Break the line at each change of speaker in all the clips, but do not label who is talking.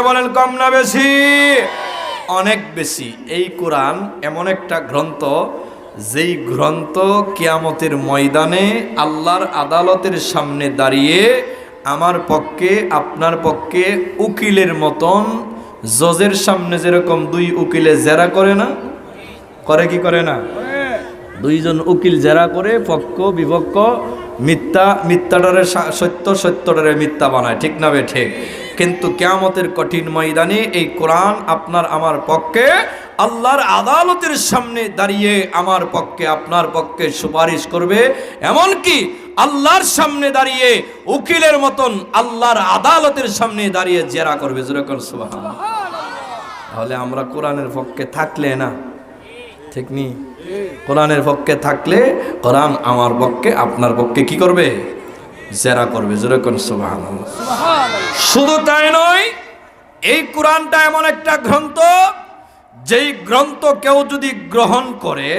জোরে বলেন কম না বেশি? অনেক বেশি। এই কোরআন এমন একটা গ্রন্থ, যেই গ্রন্থ কিয়ামতের ময়দানে আল্লাহর আদালতের সামনে দাঁড়িয়ে আমার পক্ষে, আপনার পক্ষে উকিলের মতন জজের সামনে যেরকম দুই উকিলে জেরা করে না, করে কি করে না? দুইজন উকিল জেরা করে পক্ষ, বিপক্ষ মিথ্যা মিথ্যাডারে সা- সত্য সত্যডারে মিথ্যা বানায়। ঠিক না বে, ঠিক? কিন্তু কেয়ামতের কঠিন ময়দানে এই কোরআন আপনার আমার পক্ষে, আল্লাহর আদালতের সামনে দাঁড়িয়ে আমার পক্ষে, আপনার পক্ষে সুপারিশ করবে। এমনকি আল্লাহর সামনে দাঁড়িয়ে, উকিলের মতন আল্লাহর আদালতের সামনে দাঁড়িয়ে জেরা করবে। যেরকম সুবাহ তাহলে আমরা কোরআনের পক্ষে থাকলে না? ঠিক নি? কোরআনের পক্ষে থাকলে কোরআন আমার পক্ষে, আপনার পক্ষে কি করবে? জেরা করবে যেরকম সুবাহান শুধু তাই নয় এই কোরআনটা এমন একটা গ্রন্থ যেই গ্রন্থ কেউ যদি গ্রহণ করে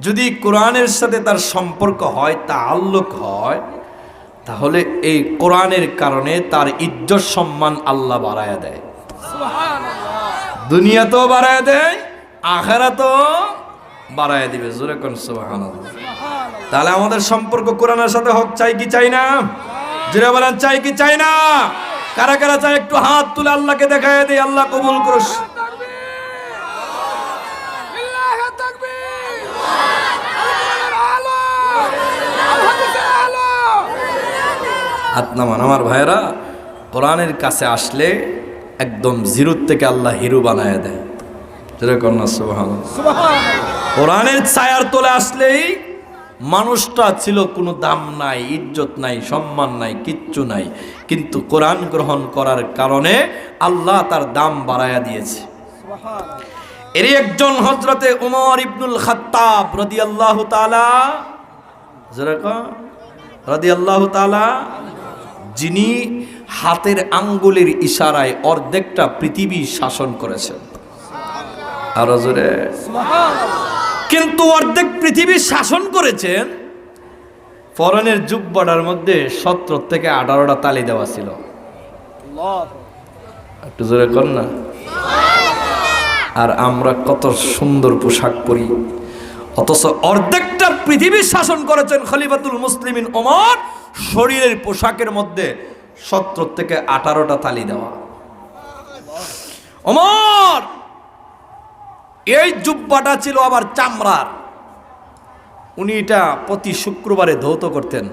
যদি কোরআনের সাথে তার সম্পর্ক হয় তা আল্লোক হয় তাহলে এই কোরআনের কারণে তার ইজ্জত সম্মান আল্লাহ বাড়ায় দেয়। দুনিয়াতেও বাড়ায় দেয় আখেরাতেও বাড়ায় দিবে জোরে কোন সুবহানাল্লাহ। তাহলে আমাদের সম্পর্ক কোরআনের সাথে হোক চাই কি চাই না? জোরে বলেন চাই কি চাই না? কারা কারা চাই একটু হাত তুলে আল্লাহকে দেখায় দিই আল্লাহ কবুল করুস নামান। আমার ভাইয়েরা কোরআনের কাছে আসলে একদম জিরুর থেকে আল্লাহ হিরু বানায় দেয়। জোরে কোন না সুবহানাল্লাহ। কোরআনের ছায়ার তোলে আসলেই মানুষটা ছিল কোনো দাম নাই, ইজ্জত নাই, সম্মান নাই, কিচ্ছু নাই। কিন্তু কোরআন গ্রহণ করার কারণে আল্লাহ তার দাম বাড়ায়া দিয়েছে। এরই একজন হজরতে উমর ইবনুল খাত্তাব রদি আল্লাহ রদি আল্লাহ যিনি হাতের আঙ্গুলের ইশারায় অর্ধেকটা পৃথিবী শাসন করেছেন। আরও জোরে। কিন্তু অর্ধেক পৃথিবী শাসন করেছেন, ফরনের জুব্বাটার মধ্যে সতেরো থেকে আঠারোটা তালি দেওয়া ছিল। একটু জোরে কর না। আর আমরা কত সুন্দর পোশাক পরি। অথচ অর্ধেকটা পৃথিবী শাসন করেছেন খলিফাতুল মুসলিমিন ওমর, শরীরের পোশাকের মধ্যে সতেরো থেকে আঠারোটা তালি দেওয়া। ওমর! এই জুব্বাটা ছিল আবার চামড়ার। উনি এটা প্রতি শুক্রবারে ধৌত করতেন।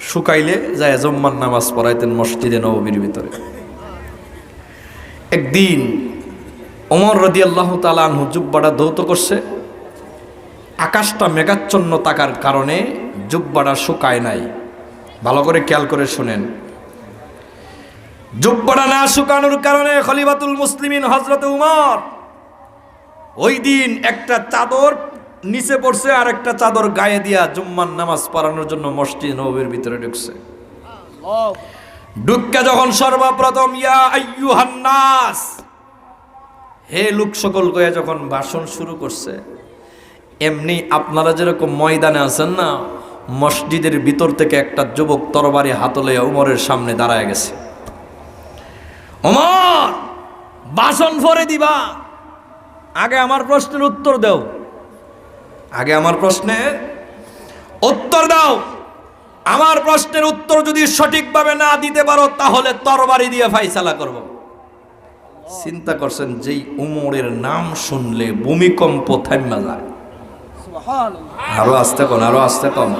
শুকাইলে যায় জম্মার নামাজ পড়াইতেন মসজিদে নববীর ভিতরে। একদিন অমর রদি আল্লাহ তালানহু জুব্বাটা ধৌত করছে। আকাশটা মেঘাচ্ছন্ন থাকার কারণে জুব্বাটা শুকায় নাই। ভালো করে খেয়াল করে শোনেন। জুব্বাটা না শুকানোর কারণে খলিফাতুল মুসলিমিন হজরত উমর ওই দিন একটা চাদর নিচে পড়ছে আর একটা চাদর গায়ে দিয়া জুম্মান নামাজ পড়ানোর জন্য মসজিদ নবীর ভিতরে ঢুকছে। ঢুককে যখন সর্বপ্রথম, ইয়া আইয়ুহান নাস হে লোক সকল কয়ে যখন ভাষণ শুরু করছে, এমনি আপনারা যেরকম ময়দানে আছেন না, মসজিদের ভিতর থেকে একটা যুবক তরবারি হাতলে উমরের সামনে দাঁড়ায় গেছে। ওমর ভাষণ ফরে দিবা। আগে আমার প্রশ্নের উত্তর দাও। আগে আমার প্রশ্নের উত্তর দাও। আমার প্রশ্নের উত্তর যদি সঠিকভাবে না দিতে পারো তাহলে তরবারি দিয়ে ফাইসালা করব। চিন্তা করছেন যেই উমরের নাম শুনলে ভূমিকম্প থাইমা যায়। আরও আসতে কন আরও আসতে কন।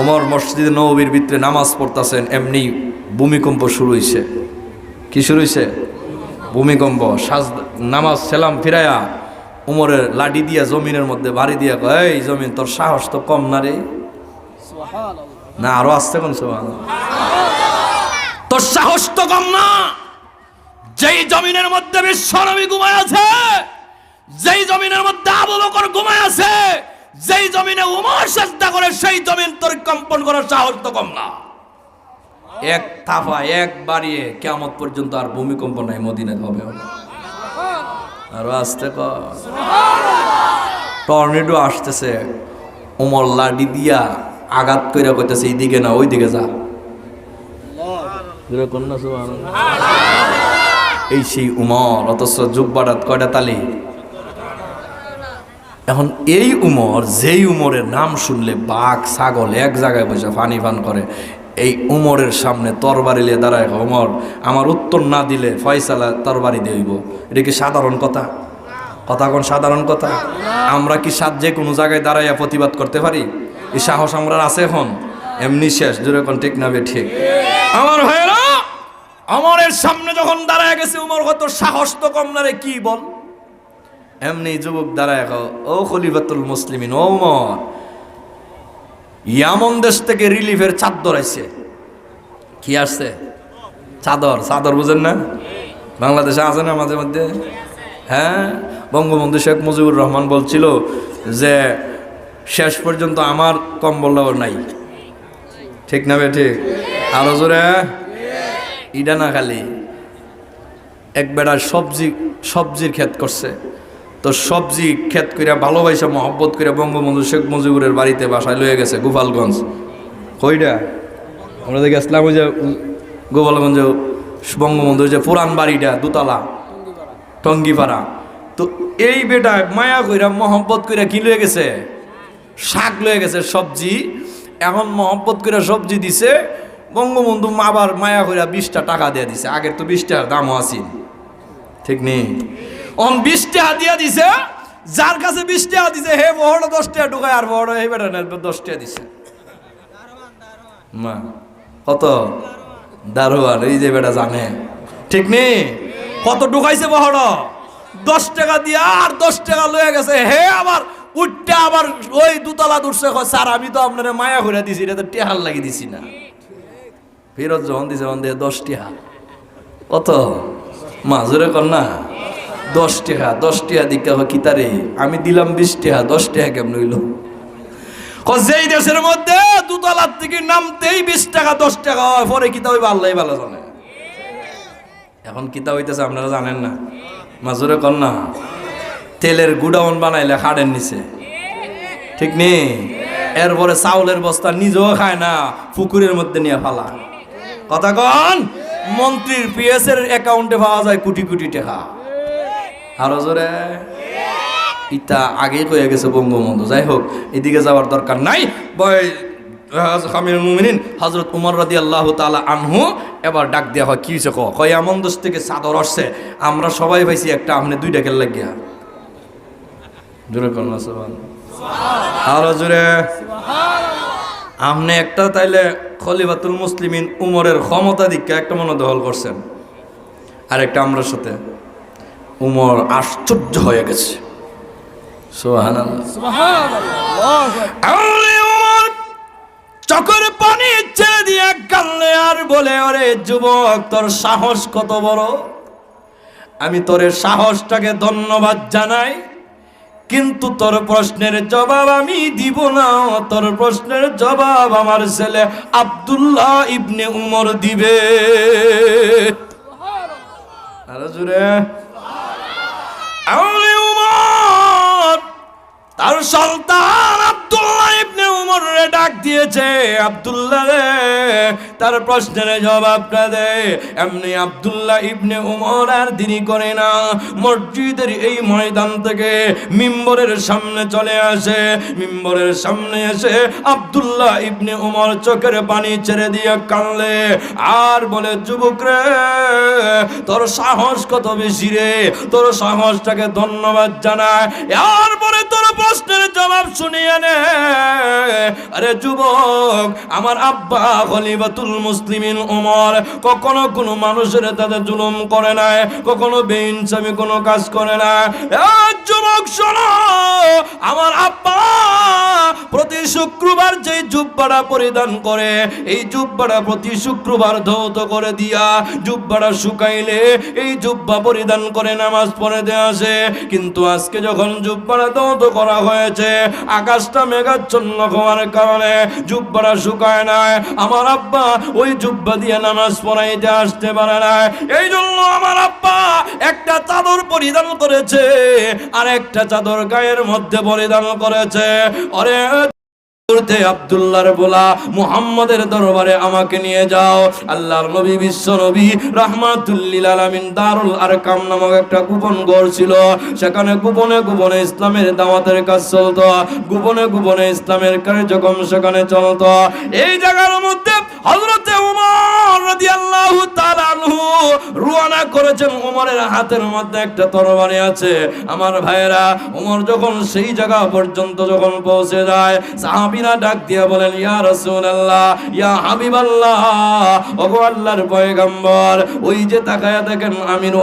উমর মসজিদ নবীর ভিতরে নামাজ পড়তেছেন এমনি ভূমিকম্প শুরু হয়েছে কি শুরু হয়েছে ভূমিকম্প সাজ নামাজ সেলাম ফিরায়া উমরের লাডি দিয়া জমিনের মধ্যে বাড়ি দিয়া কয় এই জমিন তোর সাহস তো কম না রে? না আরও আসতে কোন তোর সাহস তো কম না। যেই জমিনের মধ্যে বিশ্বনবী ঘুমায় আছে যেই জমিনের মধ্যে আবু বকর ঘুমায় আছে যেই জমিনে উমর চেষ্টা করে সেই জমিন তোর কম্পন করার সাহস তো কম না। এক থাফা এক বাড়িয়ে কেমন পর্যন্ত আর ভূমিকম্প নাই মদিনায় হবে। না। আরও আসতে টর্নেডো আসতেছে। ওমর লাডি দিয়া আঘাত কইরা কইতেছে, এইদিকে না ওই দিকে যা এই সেই উমর, অথচ জুব্বাটাত কয়টা তালি? এখন এই উমর, যেই উমরের নাম শুনলে বাঘ, ছাগল এক জায়গায় বসে ফানি ফান করে এই উমরের সামনে তরবারি লিয়ে দাঁড়ায় উমর, আমার উত্তর না দিলে ফয়সালা তরবারি দেইব এটা কি সাধারণ কথা? কথা কোন সাধারণ কথা? আমরা কি সাত যে কোনো জায়গায় দাঁড়াইয়া প্রতিবাদ করতে পারি? এই সাহস আমরা আছে এখন? এমনি শেষ যেরকম ঠিক না ঠিক? আমার ভাইয়েরা অমরের সামনে যখন দাঁড়ায় গেছে, উমর কত সাহস তো কম না রে, কি বল? এমনি যুবক দাঁড়ায় ও খলিফাতুল মুসলিমিন, ও উমর ইয়ামন দেশ থেকে রিলিফের চাদর আইছে। কি আসছে? চাদর। চাদর বুঝেন না? বাংলাদেশে আছে না মাঝে মধ্যে? হ্যাঁ? বঙ্গবন্ধু শেখ মুজিবুর রহমান বলছিল যে, শেষ পর্যন্ত আমার কম্বলটাও নাই। ঠিক না বে, ঠিক? আরও জোরে? ইডা না খালি। এক বেড়া সবজি সবজির ক্ষেত করছে। তো সবজি ক্ষেত কইরা ভালোবাসা মহব্বত করে বঙ্গবন্ধু শেখ মুজিবুরের বাড়িতে বাসায় লয়ে গেছে গোপালগঞ্জ। কইটা আমরা দেখে আসলাম ওই যে গোপালগঞ্জ বঙ্গবন্ধুর যে পুরান বাড়িটা দুতলা টঙ্গিপাড়া। তো এই বেটা মায়া কইরা মহব্বত কইরা কি লয়ে গেছে? শাক লয়ে গেছে সবজি। এখন মহব্বত করে সবজি দিছে বঙ্গবন্ধু আবার মায়া কইরা বিশটা টাকা দিয়ে দিছে। আগের তো বিশ টাকার দামও আছিল। ঠিক নেই? অন বিশ টাকা দিয়া দিছে যার কাছে বিশ টাকা দিছে হে বড় দশ ঢুকায় আর বড় হে বেটা দশ টাকা দিছে। মা কত? দারোয়ান এই যে বেটা জানে। ঠিক নেই কত ঢুকাইছে বড় দশ টাকা দিয়া আর দশ টাকা লয়ে গেছে হে আবার উঠটা আবার ওই দুতলা কয়, স্যার আমি তো আপনার মায়া করে দিছি এটা তো টেহার লাগিয়ে দিছি না। ফেরত যখন দিছে দশ টাকা কত? মাজুরে কর না। দশ টাকা দশ টাকা দিকে কি তারে? আমি দিলাম বিশ টাকা দশ টাকা কেমন হইল? যেই দেশের মধ্যে দুতলার থেকে নামতেই বিশ টাকা, দশ টাকা হয়, পরে কিতা হইবে? আল্লাহ ভালো জানে। এখন কিতা হইতেছে আপনারা জানেন না? মাজুরে কর না? তেলের গুডাউন বানাইলে খাড়ের নিচে। ঠিক নেই এরপরে চাউলের বস্তা নিজেও খায় না, পুকুরের মধ্যে নিয়ে ফালা। কথা কন? মন্ত্রীর পিএস এর অ্যাকাউন্টে পাওয়া যায় কোটি কোটি টাকা আরও জোরে। ইটা আগে কয়ে গেছে বঙ্গবন্ধু। যাই হোক এদিকে যাওয়ার দরকার নাই। মুমিনিন, হজরত উমর রাদি আল্লাহ তালা আনহু, এবার ডাক দেওয়া হয়, কি ক কয় এমন দোষ থেকে চাদর আসছে। আমরা সবাই পাইছি একটা আপনি দুই ডাকের লাগিয়া। জোরে কর না আরও জোরে। আপনি একটা তাইলে খলিফাতুল মুসলিমিন উমরের ক্ষমতা দিককে একটা মনে দখল করছেন। আর একটা আমরা সাথে। উমর আশ্চর্য হয়ে গেছে। চকর পানি ছেড়ে দিয়ে কানলে আর বলে ওরে যুবক, তোর সাহস কত বড়? আমি তোর সাহসটাকে ধন্যবাদ জানাই, কিন্তু তোর প্রশ্নের জবাব আমি দিব না। তোর প্রশ্নের জবাব আমার ছেলে আব্দুল্লাহ ইবনে উমর দিবে। জুড়ে তার সন্তান আব্দুল্লাহ ইবনে উমর রে ডাক দিয়েছে, আব্দুল্লাহ রে, তার প্রশ্নের জবাবটা দে এমনি আব্দুল্লাহ ইবনে উমর আর দেরি করে না। মসজিদের এই ময়দান থেকে মিম্বরের সামনে চলে আসে। মিম্বরের সামনে এসে আব্দুল্লাহ ইবনে উমর চোখের পানি ছেড়ে দিয়ে কানলে আর বলে, যুবক রে, তোর সাহস কত বেশি রে? তোর সাহসটাকে ধন্যবাদ জানায়। আর তোর প্রশ্নের জবাব শুনিয়ে নে। আরে যুবক, আমার আব্বা খলিফাতুল মুসলিমিন ওমর কখনো কোনো মানুষের তাদের জুলুম করে নাই, কখনো বেইনসামি কোনো কাজ করে না যুবক, শোনো, আমার আব্বা প্রতি শুক্রবার যে জুব্বাটা পরিধান করে, এই জুব্বাটা প্রতি শুক্রবার ধৌত করে দিয়া জুব্বাটা শুকাইলে এই জুব্বা পরিধান করে নামাজ পড়ে আসে কিন্তু আজকে যখন জুব্বাটা ধৌত করা হয়েছে। আকাশটা মেঘাচ্ছন্ন হওয়ার কারণে জুব্বারা শুকায় নাই। আমার আব্বা ওই জুব্বা দিয়ে নামাজ পড়াইতে আসতে পারে না এই জন্য আমার আব্বা একটা চাদর পরিধান করেছে আর একটা চাদর গায়ের মধ্যে পরিধান করেছে। অরে মুহূর্তে আব্দুল্লাহর বলা মুহাম্মদের দরবারে আমাকে নিয়ে যাও। আল্লাহর নবী, বিশ্ব নবী, রাহমাতুল্লিল আলামিন, দারুল আরকাম নামক একটা গোপন ঘর ছিল। সেখানে গোপনে গোপনে ইসলামের দাওয়াতের কাজ চলত। গোপনে গোপনে ইসলামের কার্যক্রম সেখানে চলত। এই জায়গার মধ্যে হযরতে ওমর করেছেন। হাতের মধ্যে একটা তরবারি আছে। আমার ভাইয়েরা যখন সেই জায়গা পর্যন্ত যখন পৌঁছে যায় ডাক দিয়ে বলেন, ইয়া ইয়া পয়গম্বর, ওই যে তাকায়া দেখেন আমির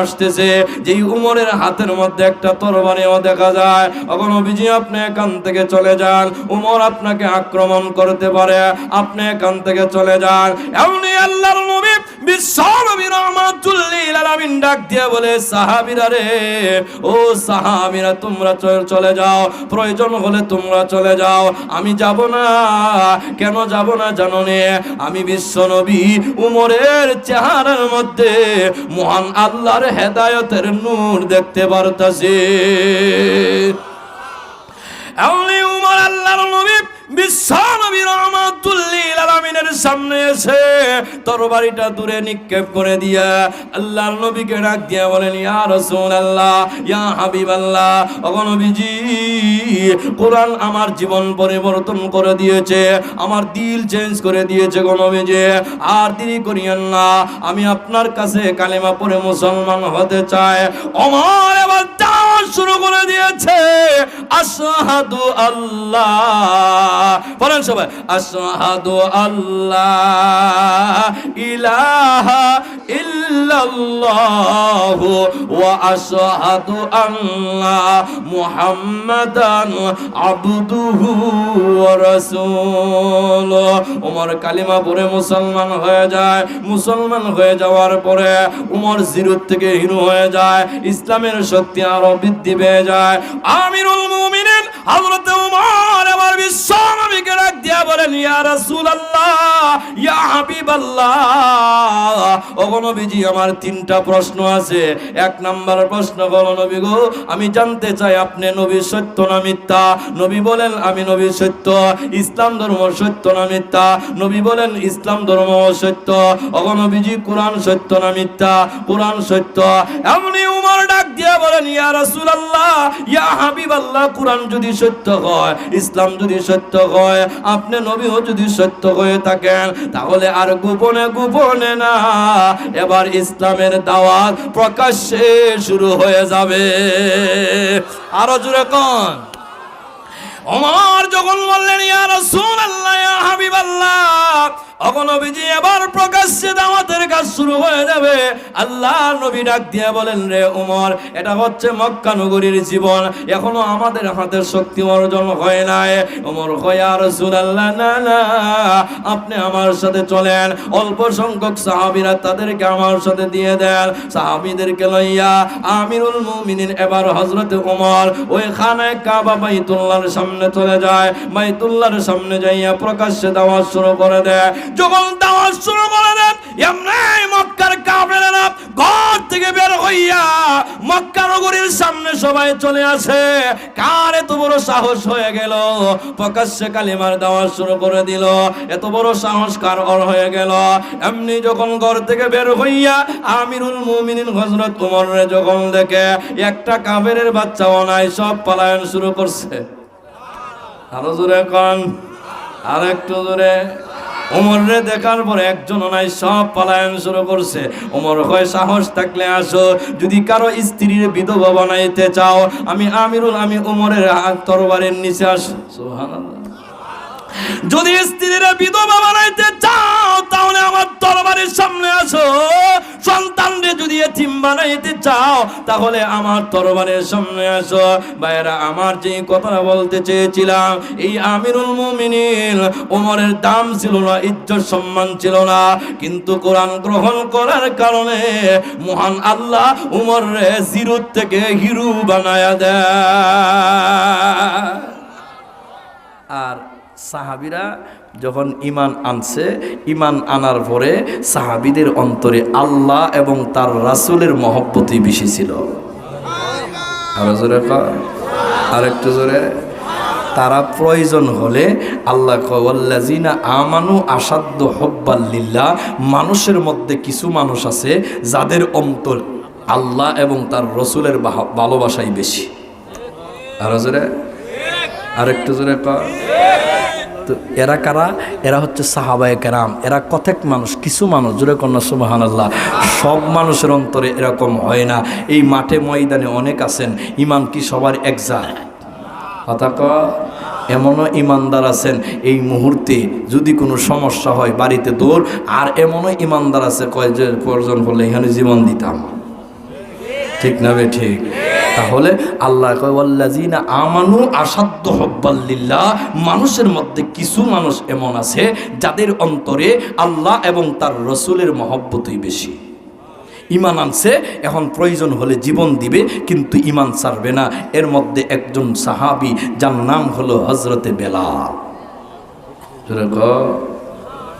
আসতেছে, যেই উমরের হাতের মধ্যে একটা তরবারিও দেখা যায়। ওগো নবীজি, আপনি এখান থেকে চলে যান। উমর আপনাকে আক্রমণ করতে পারে। আপনি এখান থেকে চলে যান। এমনি আল্লাহর নবী ডাক দিয়ে বলে রে, ও তোমরা চলে যাও। প্রয়োজন হলে তোমরা চলে যাও। আমি যাব না। কেন যাব না জানো নে? আমি বিশ্ব নবী, উমরের চেহারার মধ্যে মহান আল্লাহর হেদায়তের নূর দেখতে পারতাছি। উমর আল্লাহর নবী সামনে এসে নিক্ষেপ করে নবীকে বলেন, ইয়া কোরআন আমার জীবন পরিবর্তন করে দিয়েছে, আমার দিল চেঞ্জ করে দিয়েছে গো আর দেরি করিয়েন না, আমি আপনার কাছে কালেমা পড়ে মুসলমান হতে চাই। ওমর এবার শুরু করে দিয়েছে, আশহাদু আল্লাহ। বলেন সবাই, আশহাদু আল্লাহ, ইলাহা ইল্লাল্লাহ ওয়া আশহাদু আন্না মুহাম্মাদান আবদুহু ওয়া রাসূলুহু। ওমর কালিমা পড়ে মুসলমান হয়ে যায়। মুসলমান হয়ে যাওয়ার পরে উমর জিরোর থেকে হিরো হয়ে যায়। ইসলামের শক্তি আরও বৃদ্ধি পেয়ে যায়। আমিরুল মুমিনিন হযরত উমর এবার বিশ্ব নবীকে ডাক দিয়া বলেন, ইয়া রাসূলুল্লাহ, ইয়া হাবিবাল্লাহ। ওগো নবীজি, আমার তিনটা প্রশ্ন আছে। এক নাম্বার প্রশ্ন হলো নবী গো, আমি জানতে চাই আপনি নবী সত্য না মিথ্যা? নবী বলেন, আমি নবী সত্য, ইসলাম ধর্ম সত্য না মিথ্যা? নবী বলেন, ইসলাম ধর্ম সত্য। ওগো নবীজি, কোরআন সত্য না মিথ্যা? কোরআন সত্য। এমনি উমর ডাক দিয়া বলেন, ইয়া রাসূলুল্লাহ, ইয়া হাবিবাল্লাহ, কোরআন যদি সত্য হয়, ইসলাম যদি সত্য হয়, আপনি নবীও যদি সত্য হয়ে থাকেন, তাহলে আর গোপনে গোপনে না। এবার ইসলামের দাওয়াত প্রকাশ্যে শুরু হয়ে যাবে। আরও জুড়ে কোন। ওমর যখন বললেন, ইয়া রাসূলুল্লাহ, ইয়া হাবিবাল্লাহ অগনবীজি এবার প্রকাশ্যে দাওয়াতের কাজ শুরু হয়ে যাবে। আল্লাহ নবী ডাক দিয়ে বলেন, রে উমর, এটা হচ্ছে মক্কা নগরীর জীবন। এখনও আমাদের হাতে শক্তি অর্জন হয় নাই। উমর হয় আর না না, আপনি আমার সাথে চলেন। অল্প সংখ্যক সাহাবিরা তাদেরকে আমার সাথে দিয়ে দেন। সাহাবিদেরকে লইয়া আমিরুল মুমিনিন এবার হযরত উমর ওই খানায় কাবা বাইতুল্লাহর সামনে চলে যায়। বাইতুল্লাহর সামনে যাইয়া প্রকাশ্যে দাওয়াত শুরু করে দেয়। যখন দাওয়াত শুরু করে দেন, এমনি মক্কার কাফেরেরা ঘর থেকে বের হইয়া মক্কা নগরীর সামনে সবাই চলে আসে। কার এত বড় সাহস হয়ে গেল? প্রকাশ্যে কালিমার দাওয়াত শুরু করে দিল। এত বড় সাহস কার হয়ে গেল? এমনি যখন ঘর থেকে বের হইয়া আমিরুল মুমিনিন হযরত ওমর যখন দেখে, একটা কাফেরের বাচ্চা নাই সব পালায়ন শুরু করছে। আরও জোরে কন। আর একটু জোরে। ওমরে দেখার পর একজন নাই সব পালায়ন শুরু করছে। ওমর হয় সাহস থাকলে আসো। যদি কারও স্ত্রীর বিধবা বানাইতে চাও, আমি আমিরুল, আমি ওমরের তরবারের নিচে আস সুবহানাল্লাহ। যদি স্ত্রীরা বিধবা বানাইতে চাও, তাহলে আমার তরবারের সামনে আসো। সন্তানরে যদি এতিম বানাইতে চাও, তাহলে আমার তরবারের সামনে আসো। ভাইরা আমার যে কথাটা বলতে চেয়েছিলাম, এই আমিরুল মুমিনিন, ওমরের দাম ছিল না, ইজ্জত সম্মান ছিল না। কিন্তু কোরআন গ্রহণ করার কারণে মহান আল্লাহ উমর রে জিরো থেকে হিরু বানায়া দেয়। আর সাহাবিরা যখন ইমান আনছে ইমান আনার পরে সাহাবিদের অন্তরে আল্লাহ এবং তার রাসূলের মহব্বতই বেশি ছিল। আরও জোরে কয়, আর একটু জোরে। তারা প্রয়োজন হলে আল্লাহ কওয়াল্লাজিনা আমানু আসাদ্দ হব্বাল্লিল্লাহ মানুষের মধ্যে কিছু মানুষ আছে যাদের অন্তর আল্লাহ এবং তার রসুলের ভালোবাসাই বেশি। আর জোরে। আর একটু জোরে কর তো এরা কারা? এরা হচ্ছে সাহাবায়ে কেরাম। এরা কতক মানুষ, কিছু মানুষ জুড়ে কন্যা সুবাহান আল্লাহ সব মানুষের অন্তরে এরকম হয় না। এই মাঠে ময়দানে অনেক আছেন, ইমান কি সবার এক কথা ক, এমনও ইমানদার আছেন এই মুহূর্তে যদি কোনো সমস্যা হয় বাড়িতে দৌড়, আর এমনও ইমানদার আছে কয় যে প্রয়োজন হলে এখানে জীবন দিতাম। ঠিক না বে ঠিক? তাহলে আল্লাহ আমানু আসাদ্দ হব্বাল্লিল্লাহ মানুষের মধ্যে কিছু মানুষ এমন আছে যাদের অন্তরে আল্লাহ এবং তার রসুলের মহব্বতই বেশি। ইমান আনছে, এখন প্রয়োজন হলে জীবন দিবে, কিন্তু ইমান ছাড়বে না। এর মধ্যে একজন সাহাবি, যার নাম হলো হজরতে বেলাল।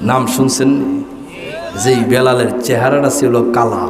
নাম শুনছেন যেই বেলালের চেহারাটা ছিল কালা।